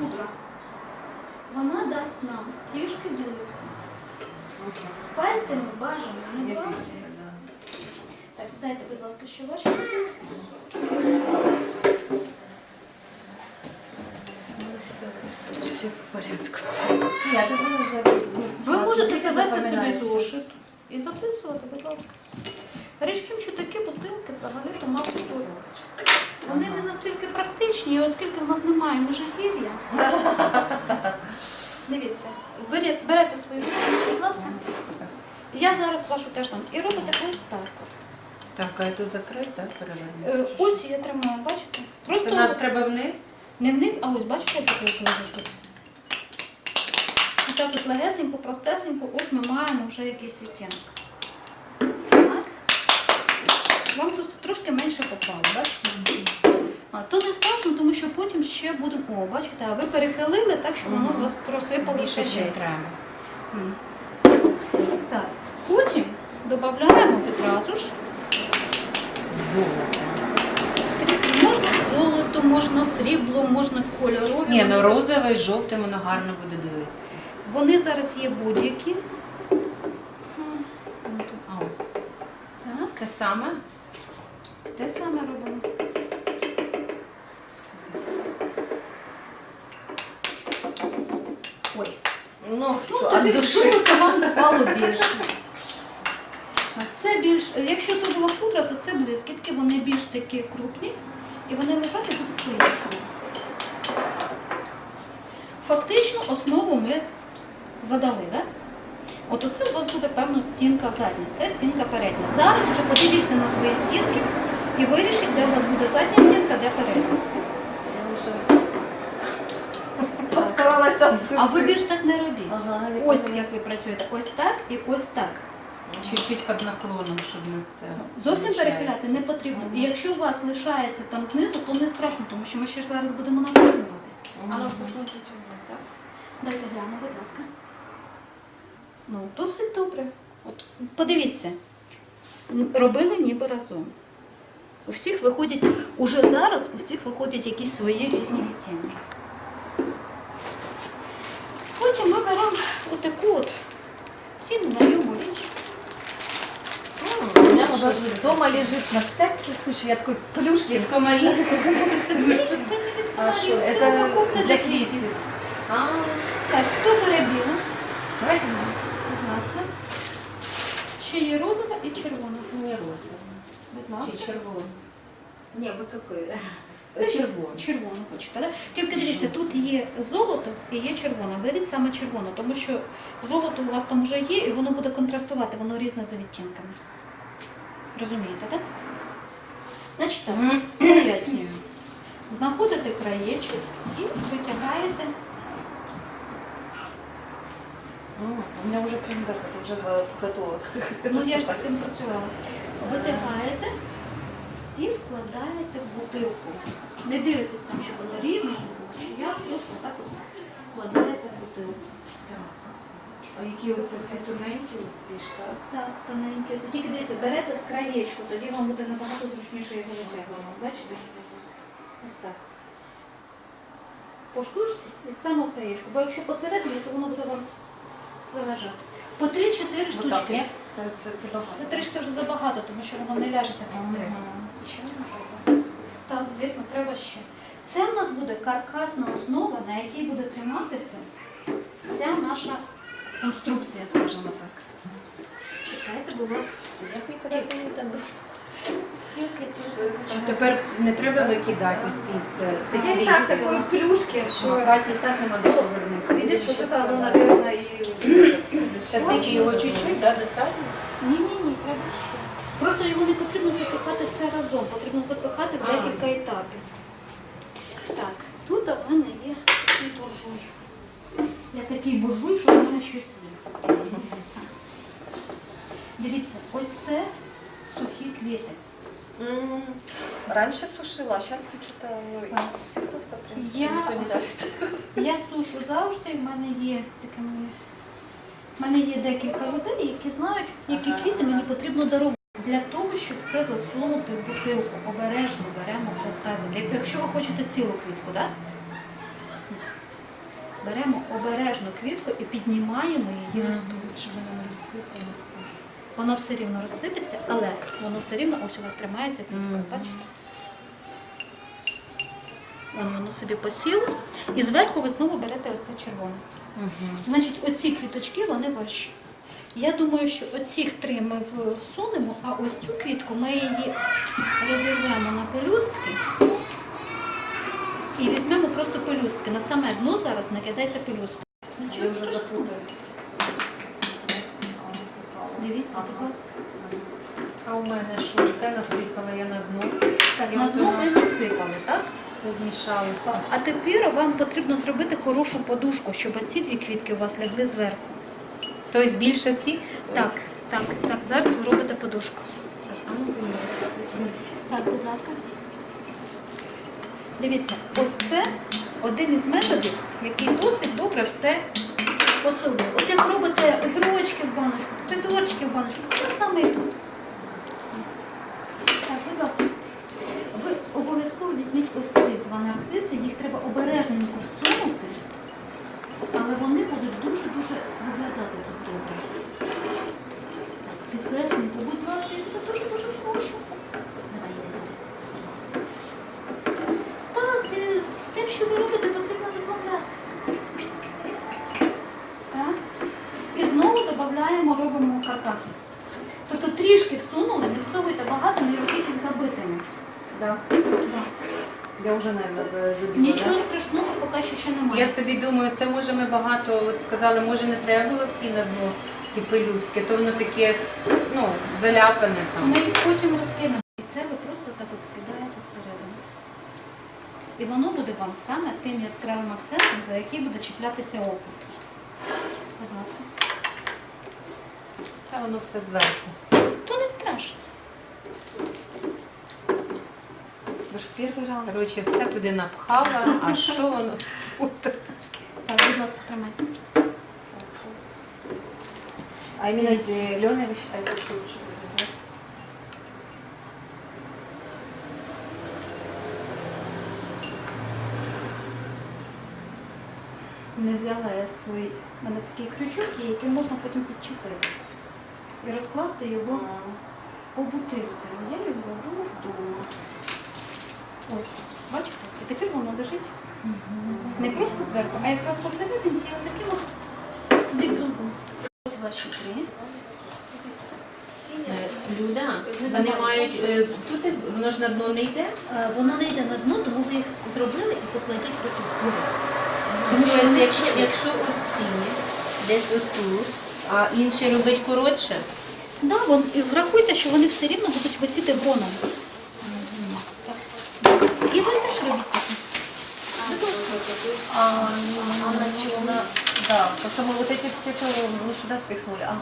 пудра. Вона дасть нам трішки близько. Пальцями бажано не класти. Так, дайте, будь ласка, щелочку. Все в порядку. Я думаю, зараз. Ви можете завести собі зошит і записувати, будь ласка. Річ що такі бутилки взагалі то мало створюють. Вони не настільки практичні, оскільки в нас немає межигір'я. Дивіться, берете, берете свої бутилки, будь ласка. Я зараз вашу теж дам. І робите ось так. Так, а це перевернути? Е, Ось я тримаю, бачите? Це Просто треба вниз? не вниз, а ось бачите, як бутилка лежить. І так от легесенько, простесенько, ось ми маємо вже якийсь відтінок. Так. Вам просто трошки менше попало, бачите? А то не страшно, тому що потім ще будемо. О, бачите, а ви перехилили так, що воно у вас просипалося. Ще треба. Так. Потім додаємо відразу ж. Золото. Можна золото, можна срібло, можна кольорові. Ні, ну зараз- розовий, жовтий, воно гарно буде дивитися. Вони зараз є будь-які. Те саме? те саме робимо. Ну, ну все, від душі. вам попало більше. А це більш, якщо то була пудра, то це блискітки, вони більш такі крупні і вони лежать і будуть по-іншому. Фактично основу ми задали, так? От оце у вас буде певно стінка задня, це стінка передня. Зараз вже подивіться на свої стінки і вирішіть, де у вас буде задня стінка, де передня. Я вже постаралася від А ви більш так не робіть. Ага, Ось як ви працюєте, ось так і ось так. Чуть-чуть під наклоном, щоб не це. Зовсім виходить. перепиляти не потрібно. І якщо у вас лишається там знизу, то не страшно, тому що ми ще ж зараз будемо наповнювати. А ну, посмотрите, так? Дайте гляну, будь ласка. Ну, досить добре. От подивіться, робили ніби разом. У всіх виходять, уже зараз у всіх виходять якісь свої різні відтінки. Потім ми беремо отаку от всім знайому річ. М, У меня уже дома лежит на всякий случай. Я такой плюшки. Від комарів. Ні, це не від А комарів, що, це це упаковка для квітів? А, Так, хто бере білу? давайте мне. Будь ласка. Ще є розова і червона. Не розовый. Будь ласка. Чи червоный? Не, вот такой. Червону. Червону хочете, так? Тільки дивіться, тут є золото і є червона. Беріть саме червону, тому що золото у вас там вже є і воно буде контрастувати, воно різне за відтінками. Розумієте, так? Значить так, пояснюю. Знаходите краєчок і витягаєте. М, У меня уже прям это уже э, готово. Ну я ж з цим працювала. Витягаєте і вкладаєте в бутилку. Не дивитесь там, щоб воно рівно, чи як, просто так вкладаєте в бутилку. А які оце ці тоненькі оці ж, так? Так, тоненьке. Це тільки дивіться, берете з краєчку, тоді вам буде набагато зручніше його витягувати. Бачите? Ось так. По штучці і з самого краєчку. Бо якщо посередині, то воно буде вам заважати. По 3-4 штучки. ні? Це, це, це багато. Це трішки вже забагато, тому що воно не ляже так, як треба. Ще не треба. Так, звісно, треба ще. Це в нас буде каркасна основа, на якій буде триматися вся наша конструкція, скажімо так. Чекайте, будь ласка, Я ніколи не там. тільки А тепер не треба викидати ці і так такої плюшки, що що... Каті так нема де повернутися. Видиш, що казала, ну, наверное, і... Зараз його чуть-чуть, да, достатньо? Ні, ні, ні, треба ще. Просто його не потрібно запихати все разом, потрібно запихати в А. декілька етапів. Так, тут у мене є такий буржуй. Я такий буржуй, що в мене щось є. Дивіться, ось це сухі квіти. М, Раньше сушила, а сейчас что-то, ну, А. цветов-то, в принципе, Я- никто не дарит. Я сушу завжди, в мене є таке моє. В мене є декілька людей, які знають, які Ага. квіти мені потрібно дарувати. Для того, щоб це засунути в бутилку, обережно беремо отак. Якщо ви хочете цілу квітку, так? беремо обережно квітку і піднімаємо її стул. Щоб вона не розсипалася. Воно все рівно розсипеться, але воно все рівно ось у вас тримається квітка. Бачите? Вон воно собі посіло. І зверху ви знову берете ось це червоне. Значить, оці квіточки вони ваші. Я думаю, що оцих три ми всунемо, а ось цю квітку ми її розірвемо на пелюстки і візьмемо просто пелюстки. На саме дно зараз накидайте пелюстки. Нічого вже. Дивіться, будь ласка. А у мене що? Все насипала я на дно. Так, на дно ви насипали, так? Все змішалося. А тепер вам потрібно зробити хорошу подушку, щоб ці дві квітки у вас лягли зверху. Тобто більше ці? Так, так, так. Зараз ви робите подушку. Так, будь ласка. Дивіться, ось це один із методів, який досить добре все посовує. От як робите грочки в баночку, помідорчики в баночку, те саме і тут. Так, будь ласка. Ви обов'язково візьміть ось ці два нарциси, їх треба обережненько всунути, але вони будуть дуже-дуже виглядати тут добре. Так, тихесенько, будь ласка, я дуже-дуже прошу. Давай, туди. Так, зі- з тим, що ви робите, потрібно розмовляти. Так. І знову додаємо, робимо каркаси. Тобто трішки всунули, не всовуйте багато, не робіть їх забитими. Да. Да. Я вже, наверное, забила. Нічого страшного поки що ще немає. Я собі думаю, це може ми багато от сказали, може не треба було всі на дно ці пелюстки, то воно таке, ну, заляпане там. Ми їх потім розкинемо. І це ви просто так от вкидаєте всередину. І воно буде вам саме тим яскравим акцентом, за який буде чіплятися око. Будь ласка. Та воно все зверху. То не страшно. Ви ж перший раз. Коротше, все туди напхала, а що воно? Так, будь ласка, тримайте. А именно Дивіться. зеленый вы считаете, что лучше будет, да? Не взяла я свій. У мене такий крючок є, який можна потім підчепити. І розкласти його по бутилці. Я його забула вдома. Ось, бачите? І тепер воно лежить не просто зверху, а якраз посерединці отаким от зігзугом. Ось ваші три. Е, Люда, вони мають, е, тут десь- воно ж на дно не йде? Е, Воно не йде на дно, тому ви їх зробили і покладіть потім вгору. Тому що Тобто, вони якщо, чуть-чуть. якщо оці десь отут, а інші робить коротше, Да, вон, і врахуйте, що вони все рівно будуть висіти гроном. І ви теж робіть таке. А, она черная. Да, потому что мы вот эти все то ну, сюда впихнули. А.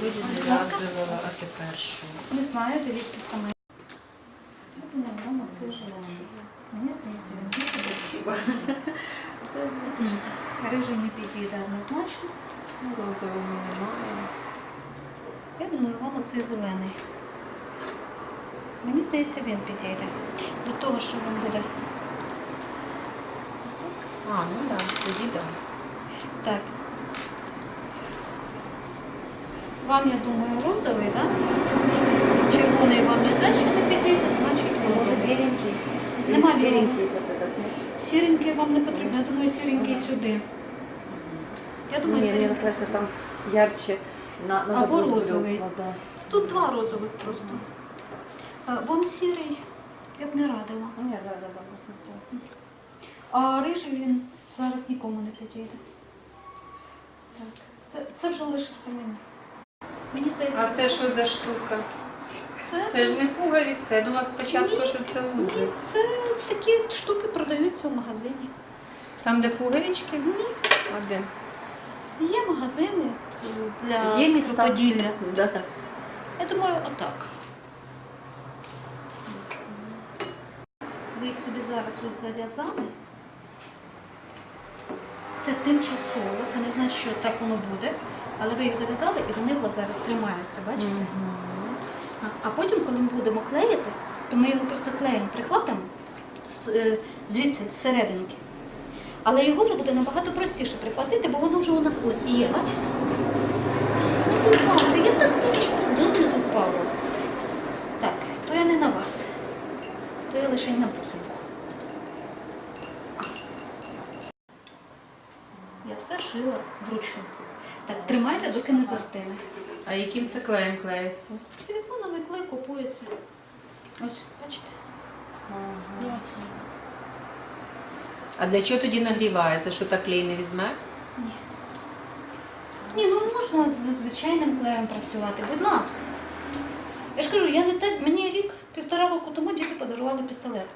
вроді зав'язувала, а тепер що? Не знаю, дивіться саме. Думаю, мама це зелений. Мені здається, він дуже Спасибо. Рижий не підійде однозначно. Ну, розового немає. Я думаю, вам оцей зелений. Мені здається, він підійде. До того, що він буде. А, ну так, тоді так. Так. Вам, я думаю, розовий, так? Червоний вам не за що не підійде, значить розовий. беленький? Или Нема этот, нет? Сіренький вам не потрібно, я думаю, сіренький сюди. Я думаю, Не, мне сіренький кажется, там ярче. На, надо Або розовий. да. Тут два розових просто. А, Вам сірий, я б не радила. Не, да, да, да. А рижий він зараз нікому не підійде. Так. Це, це вже лишиться мені. Мені здається, А це що за штука? це, Це ж не пуговиці. Я думала спочатку, що це лузи. це такі штуки продаються в магазині. Там, де пуговички? Ні. А де? Є магазини для Є міста. Поділля. Да. Я думаю, отак. Ви їх собі зараз ось зав'язали. Це тимчасово, це не значить, що так воно буде. Але ви їх зав'язали і вони у вас зараз тримаються, бачите? А, а потім, коли ми будемо клеїти, то ми його просто клеєм прихватимо е, звідси, з серединки. Але його вже буде набагато простіше прикладити, бо воно вже у нас ось є, бачите? Ну, будь ласка, я так донизу впало. Так, то я не на вас. То я лише на бусинку. Я все шила вручну. Так, тримайте, доки не застине. А яким це клеєм клеїться? Силиконовий клей купується. Ось, бачите? А для чого тоді нагрівається? Що так клей не візьме? Ні. Ні, ну можна з звичайним клеєм працювати, будь ласка. Я ж кажу, я не так, мені рік, півтора року тому діти подарували пістолет.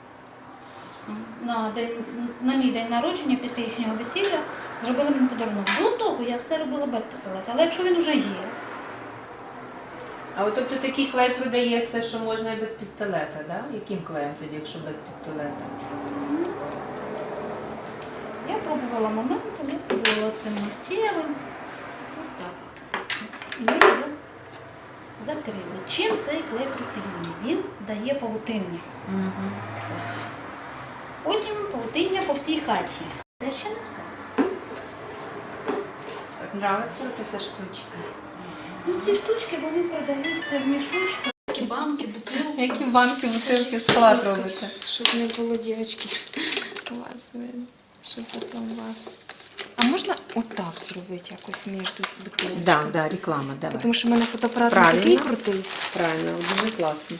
На, день, на мій день народження після їхнього весілля зробили мені подарунок. До того я все робила без пістолета, але якщо він вже є, А от тобто такий клей продається, що можна і без пістолета, да? Яким клеєм тоді, якщо без пістолета? Я пробувала моментом, я пробувала цим миттєвим. Отак от. І Ми його закрили. Чим цей клей противний? Він дає павутиння. Угу. Ось. Потім павутиння по всій хаті. Це ще не все. Так нравиться така штучка. Ну, ці штучки вони продаються в мішочках, такі банки, бутилки. Які банки бутилки салат робите? Щоб не було дівчатки. Вас видно, щоб потім вас. А можна отак зробити якось між бутилочками? Да, да, реклама, давай. Тому що в мене фотоапарат не Правильно. такий крутий. Правильно, дуже класно.